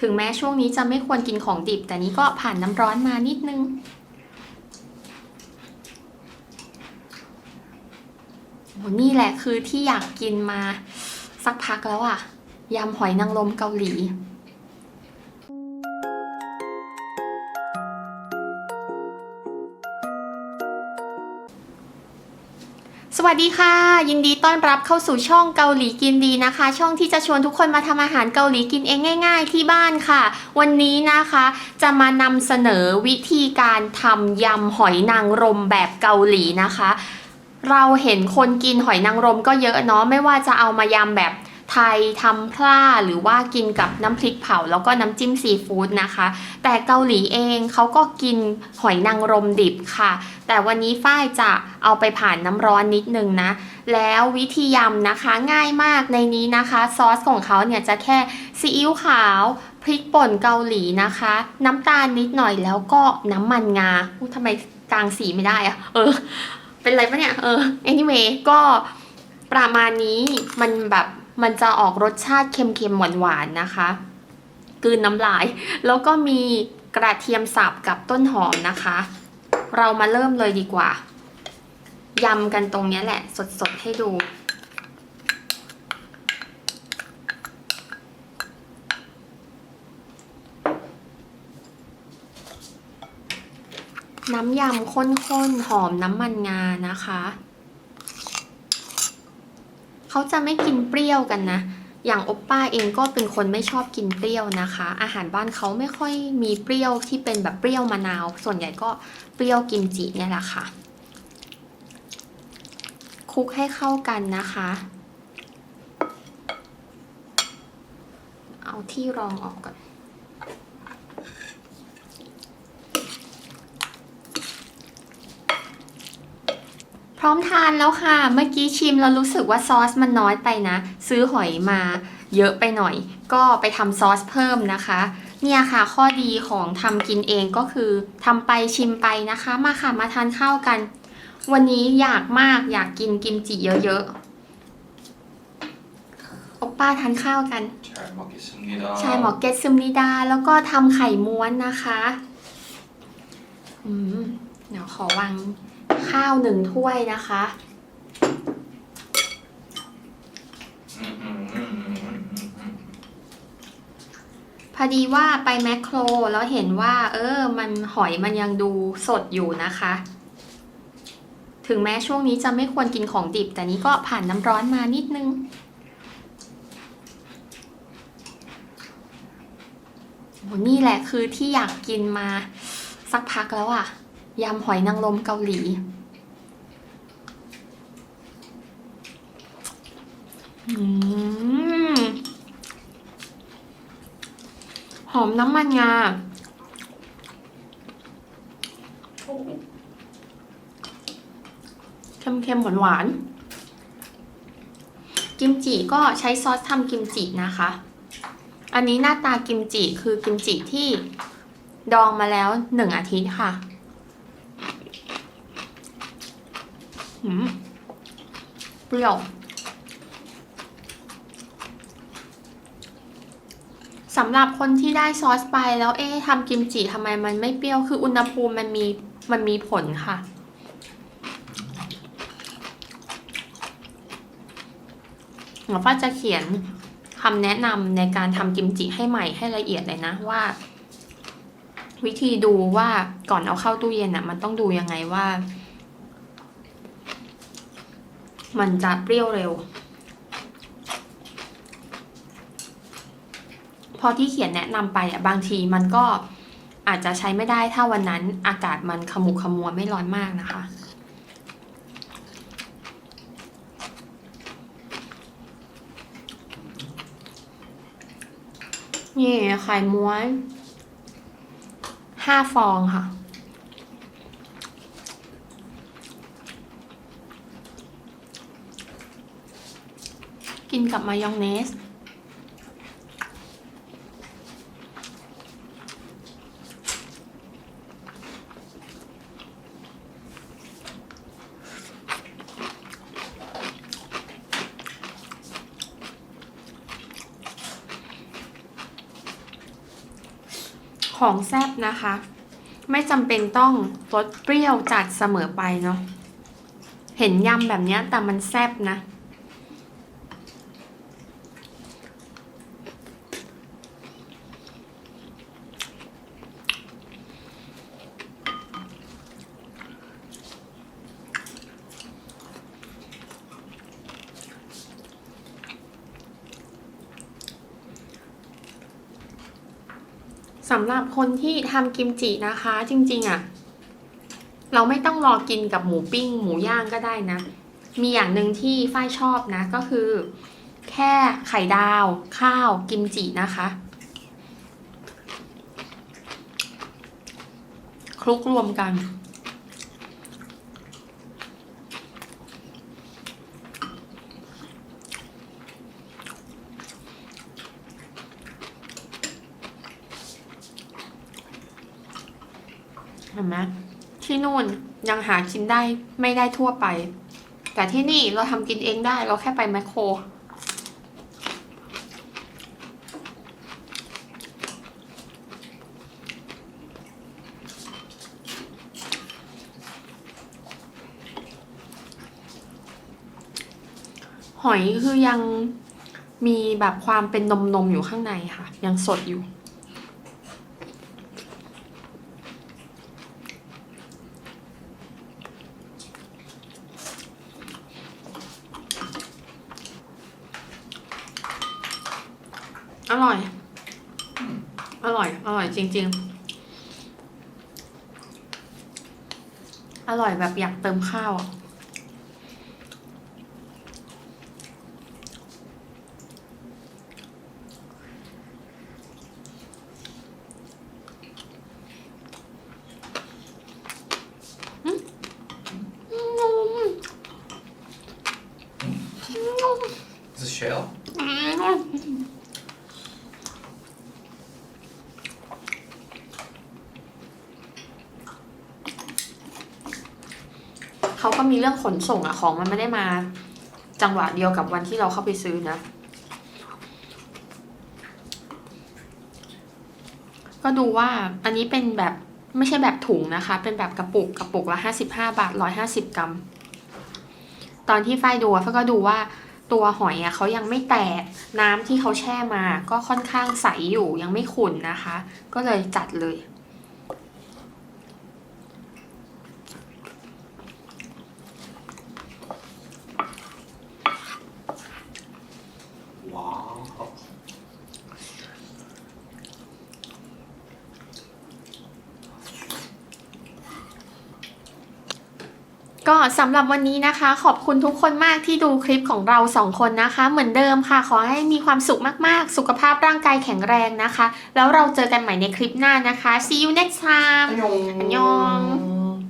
ถึงแม้ช่วงนี้จะไม่ควรกินของดิบ แต่นี้ก็ผ่านน้ำร้อนมานิดนึงโหนี่แหละคือที่อยากกินมาสักพักแล้วอะยำหอยนางรมเกาหลี วัสดีค่ะ ยินดีต้อนรับเข้าสู่ช่องเกาหลีกินดีนะคะ ช่องที่จะชวนทุกคนมาทำอาหารเกาหลีกินเองง่าย ๆ ที่บ้านค่ะ วันนี้นะคะจะมานำเสนอวิธีการทำยำหอยนางรมแบบเกาหลีนะคะ เราเห็นคนกินหอยนางรมก็เยอะเนาะไม่ว่าจะเอามายำแบบ ไทยทำพล่าหรือว่ากินกับน้ำพริกเผาแล้วก็น้ำจิ้มซีฟู้ดนะคะ แต่เกาหลีเองเขาก็กินหอยนางรมดิบค่ะ แต่วันนี้ฝ้ายจะเอาไปผ่านน้ำร้อนนิดนึงนะ แล้ววิธียำนะคะง่ายมากในนี้นะคะ ซอสของเขาเนี่ยจะแค่ซีอิ๊วขาวพริกป่นเกาหลีนะคะ น้ำตาลนิดหน่อยแล้วก็น้ำมันงาอู้ทำไมกลางสีไม่ได้อะเออ เป็นไรปะเนี่ย เออ anyway ก็ประมาณนี้มันแบบ มันจะออกรสชาติเค็มๆหวานๆนะคะกืนน้ำลาย แล้วก็มีกระเทียมสับกับต้นหอมนะคะ เรามาเริ่มเลยดีกว่ายำกันตรงนี้แหละ สดๆให้ดูน้ำยำข้นๆ หอมน้ำมันงานะคะ เขาจะไม่กินเปรี้ยวกันนะ อย่างอปป้าเองก็เป็นคนไม่ชอบกินเปรี้ยวนะคะ อาหารบ้านเขาไม่ค่อยมีเปรี้ยวที่เป็นแบบเปรี้ยวมะนาว ส่วนใหญ่ก็เปรี้ยวกิมจิเนี่ยแหละค่ะ คลุกให้เข้ากันนะคะ เอาที่รองออกก่อน พร้อมทานแล้วค่ะ เมื่อกี้ชิมแล้วรู้สึกว่าซอสมันน้อยไปนะ ซื้อหอยมาเยอะไปหน่อย ก็ไปทำซอสเพิ่มนะคะ เนี่ยค่ะข้อดีของทำกินเองก็คือทำไปชิมไปนะคะ มาค่ะมาทานข้าวกัน วันนี้อยากมากอยากกินกิมจิเยอะๆโอปป้าทานข้าวกัน 잘 먹겠습니다. ใช่หมอเกตซึมนิดา แล้วก็ทำไข่ม้วนนะคะ อืม เดี๋ยวขอวาง ข้าวหนึ่งถ้วยนะคะ พอดีว่าไปแมคโครแล้วเห็นว่า เออ มันหอยมันยังดูสดอยู่นะคะ ถึงแม้ช่วงนี้จะไม่ควรกินของดิบ แต่นี้ก็ผ่านน้ำร้อนมานิดนึงโหนี่แหละคือที่อยากกินมาสักพักแล้วอะ่ะ ยำหอยนางรมเกาหลี หอมน้ำมันงาเค็มๆหวานๆกิมจิก็ใช้ซอสทำกิมจินะคะ อันนี้หน้าตากิมจิคือกิมจิที่ดองมาแล้วหนึ่งอาทิตย์ค่ะหืม เปรี้ยวสำหรับคนที่ได้ซอสไปแล้วเอ๊ะทำกิมจิทำไมมันไม่เปรี้ยวคืออุณหภูมิมันมีมันมีผลค่ะ หมอฟ้าจะเขียนคำแนะนำในการทำกิมจิให้ใหม่ให้ละเอียดเลยนะว่า วิธีดูว่าก่อนเอาเข้าตู้เย็นอะ มันต้องดูยังไงว่า มันจะเปรี้ยวเร็ว พอที่เขียนแนะนำไปอะบางทีมันก็อาจจะใช้ไม่ได้ถ้าวันนั้นอากาศมันขมุกขมัวไม่ร้อนมากนะคะ นี่ไข่ม้วนห้าฟองค่ะ กินกับมายองเนส ของแซบนะคะ ไม่จำเป็นต้องรสเปรี้ยวจัดเสมอไปเนาะเห็นยำแบบเนี้ยแต่มันแซบนะ สำหรับคนที่ทำกิมจินะคะ จริง ๆอะ่ะ เราไม่ต้องรอกินกับหมูปิ้ง หมูย่างก็ได้นะ มีอย่างหนึ่งที่ฝ้ายชอบนะ ก็คือ แค่ไข่ดาว ข้าวกิมจินะคะคลุกรวมกัน เห็นไหมที่นู่นยังหากินได้ไม่ได้ทั่วไป แต่ที่นี่เราทำกินเองได้เราแค่ไปแมคโคร หอยคือยังมีแบบความเป็นนมนมอยู่ข้างในค่ะ ยังสดอยู่ อร่อย อร่อย อร่อยจริง ๆ อร่อยแบบอยากเติมข้าวอะอืมนุ่มนุ่ม Is it shell? เขาก็มีเรื่องขนส่งอะของมันไม่ได้มา จังหวะเดียวกับวันที่เราเข้าไปซื้อนะ ก็ดูว่าอันนี้เป็นแบบไม่ใช่แบบถุงนะคะ เป็นแบบกระปุกกระปุกละห้าสิบห้าบาทร้อยห้าสิบกรัม ตอนที่ฝ้ายดูฝ้ายก็ดูว่าตัวหอยอะเขายังไม่แตกน้ำที่เขาแช่มา ก็ค่อนข้างใสอยู่ยังไม่ขุ่นนะคะ ก็เลยจัดเลย ก็สำหรับวันนี้นะคะ ขอบคุณทุกคนมากที่ดูคลิปของเราสองคนนะคะ เหมือนเดิมค่ะ ขอให้มีความสุขมากๆ สุขภาพร่างกายแข็งแรงนะคะ แล้วเราเจอกันใหม่ในคลิปหน้านะคะ see you next time อันยอง